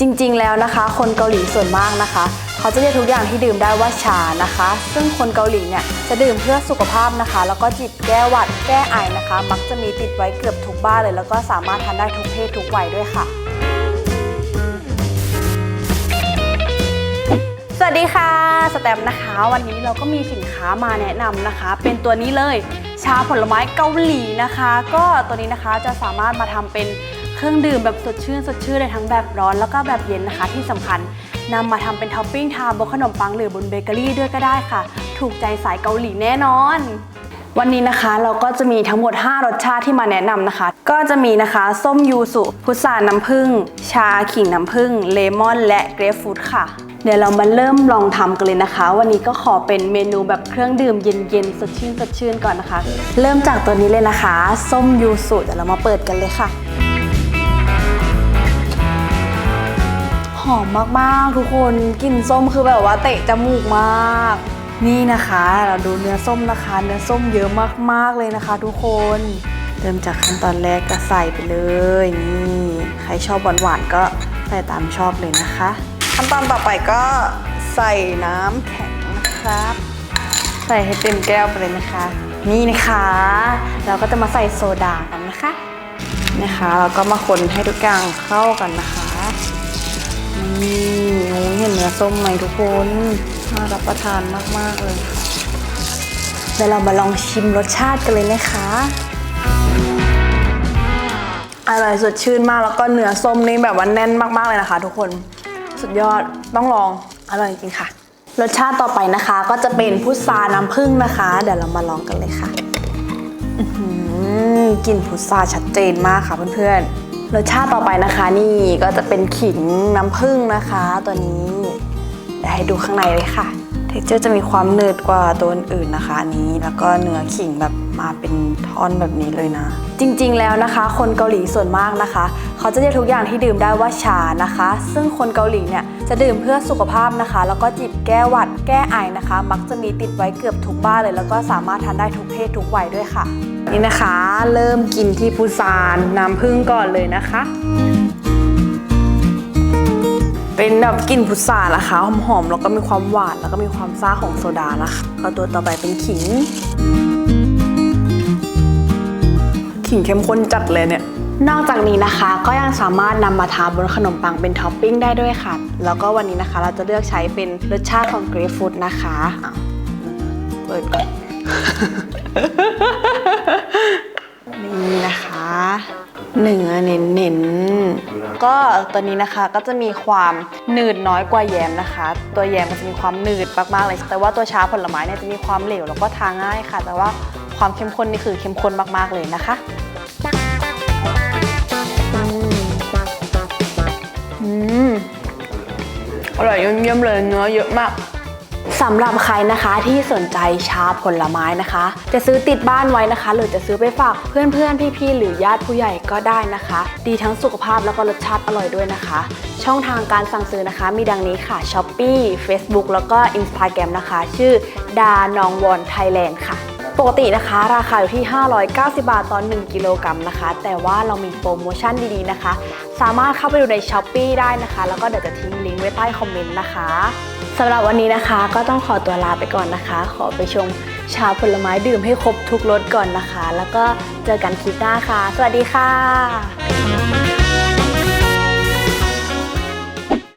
จริงๆ แล้วนะคะ คนเกาหลีส่วนมากนะคะ เขาจะเรียกทุกอย่างที่ดื่มได้ว่าชานะคะ ซึ่งคนเกาหลีเนี่ยจะดื่มเพื่อสุขภาพนะคะ แล้วก็จิบแก้หวัดแก้ไอนะคะ มักจะมีติดไว้เกือบทุกบ้านเลย แล้วก็สามารถทานได้ทุกเพศทุกวัยด้วยค่ะ สวัสดีค่ะสแตมป์นะคะ วันนี้เราก็มีสินค้ามาแนะนำนะคะ เป็นตัวนี้เลยชาผลไม้เกาหลีนะคะ ก็ตัวนี้นะคะจะสามารถมาทำเป็น รื่องดื่มแบบสดชื่นสดชื่นได้ทั้งแบบร้อนแล้วก็แบบเย็นนะคะ ที่สำคัญนำมาทำเป็นท็อปปิ้งทาบนขนมปังหรือบนเบเกอรี่ด้วยก็ได้ค่ะ ถูกใจสายเกาหลีแน่นอน วันนี้นะคะเราก็จะมีทั้งหมด 5 รสชาติที่มาแนะนำนะคะ ก็จะมีนะคะส้มยูสุพุทราน้ำผึ้งชาขิงน้ำผึ้งเลมอน และเกรฟฟรุตค่ะเดี๋ยวเรามาเริ่มลองทำกันเลยนะคะ วันนี้ก็ขอเป็นเมนูแบบเครื่องดื่มเย็นๆ สดชื่นสดชื่นก่อนนะคะ เริ่มจากตัวนี้เลยนะคะ ส้มยูสุเดี๋ยวเรามาเปิดกันเลยค่ะ หอมมากๆ ทุกคนกลิ่นส้มคือแบบว่าเตะจมูกมาก นี่นะคะ เราดูเนื้อส้มนะคะ เนื้อส้มเยอะมากๆเลยนะคะ ทุกคนเริ่มจากขั้นตอนแรกก็ใส่ไปเลยนี่ใครชอบหวานๆก็ใส่ตามชอบเลยนะคะ ขั้นตอนต่อไปก็ใส่น้ำแข็งนะครับ ใส่ให้เต็มแก้วไปเลยนะคะ นี่นะคะ เราก็จะมาใส่โซดากันนะคะนะคะ เราก็มาคนให้ทุกอย่างเข้ากันนะคะ ส้มไหมทุกคนน่ารับประทานมาก ๆ เลยค่ะเดี๋ยวเรามาลองชิมรสชาติกันเลยนะคะ อร่อยสดชื่นมากแล้วก็เนื้อส้มนี่แบบว่าแน่นมาก ๆ เลยนะคะ ทุกคนสุดยอดต้องลองอร่อยจริงๆค่ะ รสชาติต่อไปนะคะ ก็จะเป็นพุทราน้ำผึ้งนะคะ เดี๋ยวเรามาลองกันเลยค่ะอื้อหือกลิ่นพุทราชัดเจนมากค่ะเพื่อนๆ รสชาติต่อไปนะคะนี่ก็จะเป็นขิงน้ำผึ้งนะคะ ตัวนี้เดี๋ยวให้ดูข้างในเลยค่ะ ท็กเจอร์จะมีความหนืดกว่าตัวอื่นๆนะคะอันนี้ แล้วก็เนื้อขิงแบบมาเป็นท่อนแบบนี้เลยนะ จริงๆแล้วนะคะ คนเกาหลีส่วนมากนะคะ เขาจะเรียกทุกอย่างที่ดื่มได้ว่าชานะคะ ซึ่งคนเกาหลีเนี่ยจะดื่มเพื่อสุขภาพนะคะ แล้วก็จิบแก้หวัดแก้ไอนะคะ มักจะมีติดไว้เกือบทุกบ้านเลย แล้วก็สามารถทานได้ทุกเพศทุกวัยด้วยค่ะ นี่นะคะ เริ่มกินที่พุทรานน้ำผึ้งก่อนเลยนะคะ เป็นแบบกลิ่นพุทรานะคะหอมๆแล้วก็มีความหวานแล้วก็มีความซ่าของโซดานะคะก็ตัวต่อไปเป็นขิง ขิงเข้มข้นจัดเลยเนี่ย นอกจากนี้นะคะก็ยังสามารถนำมาทาบนขนมปังเป็นท็อปปิ้งได้ด้วยค่ะ แล้วก็วันนี้นะคะเราจะเลือกใช้เป็นรสชาติของเกรฟฟรุตนะคะอ้าเปิดก่อน ตัวนี้นะคะก็จะมีความหนืดน้อยกว่าแยมนะคะ ตัวแยมมันจะมีความหนืดมากๆเลย แต่ว่าตัวชาผลไม้เนี่ยจะมีความเหลวแล้วก็ทานง่ายค่ะ แต่ว่าความเข้มข้นนี่คือเข้มข้นมากๆเลยนะคะอืมอร่อยเยี่ยมเลยเนื้อเยอะมาก สำหรับใครนะคะที่สนใจชาผลไม้นะคะ จะซื้อติดบ้านไว้นะคะ หรือจะซื้อไปฝากเพื่อนๆ พี่ๆ หรือญาติผู้ใหญ่ก็ได้นะคะ ดีทั้งสุขภาพแล้วก็รสชาติอร่อยด้วยนะคะ ช่องทางการสั่งซื้อนะคะ มีดังนี้ค่ะ s h อ p e e Facebook แล้วก็ Instagram นะคะ ชื่อดานองวอนไทยแลนด์ค่ะ ปกตินะคะ ราคาอยู่ที่ 590 บาทต่อ1กิโลกรัมนะคะ แต่ว่าเรามีโปรโมชั่นดีๆนะคะ สามารถเข้าไปดูใน s h อ p e e ได้นะคะ แล้วก็เดี๋ยวจะทิ้งลิงก์ไว้ใต้คอมเมนต์นะคะสำหรับวันนี้นะคะก็ต้องขอตัวลาไปก่อนนะคะ ขอไปชมชาผลไม้ดื่มให้ครบทุกรสก่อนนะคะ แล้วก็เจอกันคลิปหน้าค่ะ สวัสดีค่ะ